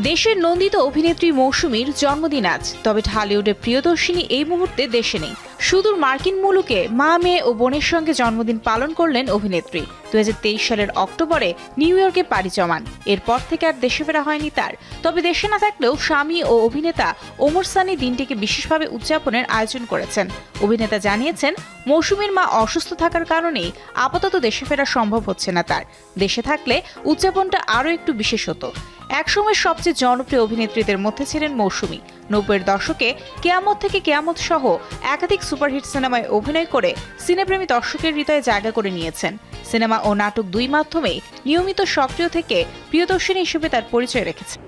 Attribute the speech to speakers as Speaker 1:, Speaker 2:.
Speaker 1: দেশের নন্দিত অভিনেত্রী মৌসুমীর জন্মদিন আজ। তবে ঢালিউডের প্রিয়দর্শিনী এই মুহূর্তে দেশে নেই। সুদূর মার্কিন মুলুকে মা, মেয়ে ও বোনের সঙ্গে জন্মদিন পালন করলেন অভিনেত্রী। দুহাজার তেইশ সালের অক্টোবরে নিউ ইয়র্কে পাড়ি জমান। এরপর থেকে আর দেশে ফেরা হয়নি তার। তবে দেশে না থাকলেও স্বামী ও অভিনেতা ওমর সানি দিনটিকে বিশেষভাবে উদযাপনের আয়োজন করেছেন। অভিনেতা জানিয়েছেন, মৌসুমীর মা অসুস্থ থাকার কারণেই আপাতত দেশে ফেরা সম্ভব হচ্ছে না তার। দেশে থাকলে উদযাপনটা আরও একটু বিশেষ হতো। একসময় সবচেয়ে জনপ্রিয় অভিনেত্রীদের মধ্যে ছিলেন মৌসুমী। নব্বইয়ের দশকে কেয়ামত থেকে কেয়ামত সহ একাধিক সুপারহিট সিনেমায় অভিনয় করে সিনেপ্রেমী দর্শকের হৃদয়ে জায়গা করে নিয়েছেন। সিনেমা ও নাটক দুই মাধ্যমেই নিয়মিত সক্রিয় থেকে প্রিয়দর্শিনী হিসেবে তার পরিচয় রেখেছেন।